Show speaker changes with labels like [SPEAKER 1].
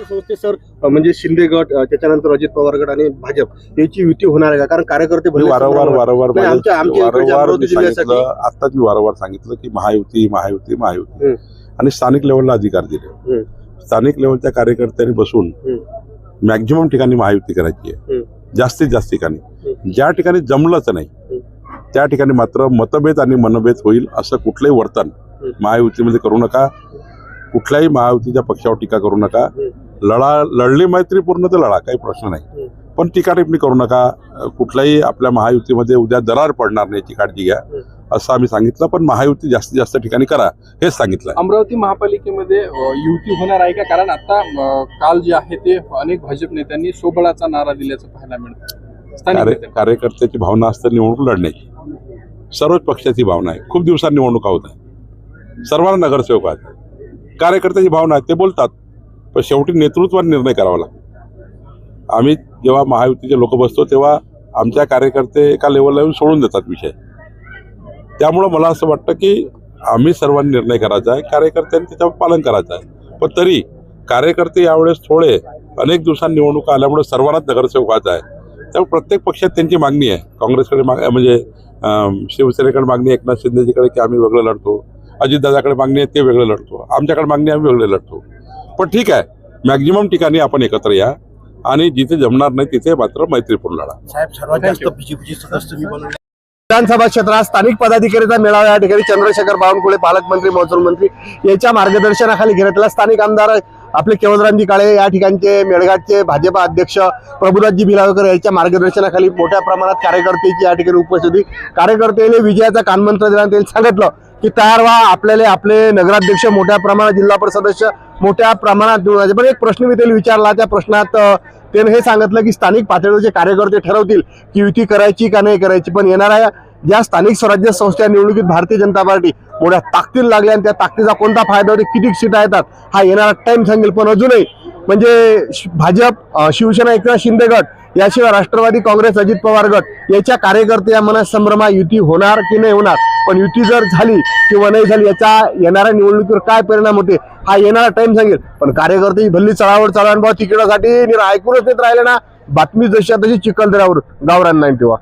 [SPEAKER 1] संस्थे सर म्हणजे शिंदे गट त्याच्यानंतर अजित पवार गट आणि भाजप याची युती होणार आहे का कारण कार्यकर्ते
[SPEAKER 2] वारंवार वारंवार
[SPEAKER 1] इकडच्या
[SPEAKER 2] वारंवार मी सांगितलं आताच मी वारंवार सांगितलं की महायुती महायुती महायुती. आणि स्थानिक लेवलला अधिकार दिले. स्थानिक लेवलच्या कार्यकर्त्यांनी बसून मॅक्झिमम ठिकाणी महायुती करायची आहे. जास्तीत जास्त ठिकाणी. ज्या ठिकाणी जमलंच नाही. त्या ठिकाणी मात्र मतभेद आणि मनभेद होईल असं कुठलंही वर्तन. महायुतीमध्ये करू नका कुठल्याही महायुतीच्या पक्षावर टीका करू नका लढा लढली मैत्रीपूर्ण तर लढा काही प्रश्न नाही. पण टीका टिप्पणी करू नका. कुठल्याही आपल्या महायुतीमध्ये उद्या दरार पडणार नाही काळजी घ्या. असं आम्ही सांगितलं पण महायुती जास्तीत जास्त ठिकाणी करा हेच सांगितलं
[SPEAKER 3] अमरावती महापालिकेमध्ये युती होणार आहे का? कारण आता काल जे आहे ते अनेक भाजप नेत्यांनी सोबळाचा नारा दिल्याचं पाहायला मिळतं.
[SPEAKER 2] कार्यकर्त्याची भावना असते निवडणूक लढण्याची सर्वच पक्षाची भावना आहे. खूप दिवसांनी निवडणुका होत आहे. सर्वांना नगरसेवक आहेत. कार्यकर्त्याची भावना आहे ते बोलतात. पण शेवटी नेतृत्वाने निर्णय करावा लागतो. आम्ही जेव्हा महायुतीचे लोक बसतो तेव्हा आमच्या कार्यकर्ते एका लेवलला येऊन सोडून देतात विषय. त्यामुळं मला असं वाटतं की आम्ही सर्वांनी निर्णय करायचा आहे कार्यकर्त्यांनी त्याच्यावर पालन करायचं आहे. पण तरी कार्यकर्ते यावेळेस थोडे अनेक दिवसांनी निवडणुका आल्यामुळे सर्वांनाच नगरसेवक व्हायचा आहे. त्यामुळे प्रत्येक पक्षात त्यांची मागणी आहे. काँग्रेसकडे माग म्हणजे शिवसेनेकडे मागणी आहे एकनाथ शिंदेजीकडे की आम्ही वेगळं लढतो. अजितदादाकडे मागणी आहे ते वेगळं लढतो. आमच्याकडे मागणी आम्ही वेगळे लढतो. पण ठीक आहे. मॅक्झिमम ठिकाणी आपण एकत्र या. आणि जिथे जमणार नाही तिथे मात्र मैत्रीपूर्ण लढा.
[SPEAKER 1] साहेब सर्वात
[SPEAKER 3] Thank
[SPEAKER 1] जास्त
[SPEAKER 3] you.
[SPEAKER 1] बीजेपीची सदस्य मी बनवले. विधानसभा क्षेत्रात स्थानिक पदाधिकारीचा मेळावा या ठिकाणी चंद्रशेखर बावनकुळे पालकमंत्री महसूल मंत्री याच्या मार्गदर्शनाखाली घेण्यात स्थानिक आमदार आपले केवलरामजी काळे या ठिकाणचे मेळघाटचे भाजपा अध्यक्ष प्रभुराजजी भिलावकर यांच्या मार्गदर्शनाखाली मोठ्या प्रमाणात कार्यकर्त्याची या ठिकाणी उपस्थिती कार्यकर्त्याने विजयाचा कानमंत्र दिला त्यांनी सांगितलं की तयार व्हा आपल्याला आपले नगराध्यक्ष मोठ्या प्रमाणात जिल्हा परिषद सदस्य मोठ्या प्रमाणात निवडून पण एक प्रश्न मी त्याला विचारला त्या प्रश्नात त्याने हे सांगितलं की स्थानिक पातळीवरचे कार्यकर्ते ठरवतील की युती करायची का नाही करायची पण येणाऱ्या ज्या स्थानिक स्वराज्य संस्था निवडणुकीत भारतीय जनता पार्टी मोठ्या ताकदीला लागल्या आणि त्या ताकदीचा कोणता फायदा होतो किती सीटा येतात हा येणारा टाइम सांगेल. पण अजूनही म्हणजे भाजप शिवसेना एकनाथ शिंदे गट याशिवाय राष्ट्रवादी काँग्रेस अजित पवार गट याच्या कार्यकर्ते या मनात संभ्रमा युती होणार की नाही होणार? पण युती जर झाली किंवा नाही झाली याचा येणाऱ्या निवडणुकीवर काय परिणाम होते हा येणारा टाइम सांगेल. पण कार्यकर्ते ही भल्ली चढावड चढावण भाव तिकिटासाठी ऐकूनच येत राहिले ना. बातमी जशी तशी चिखलदऱ्यावर. गावरान नाही तेव्हा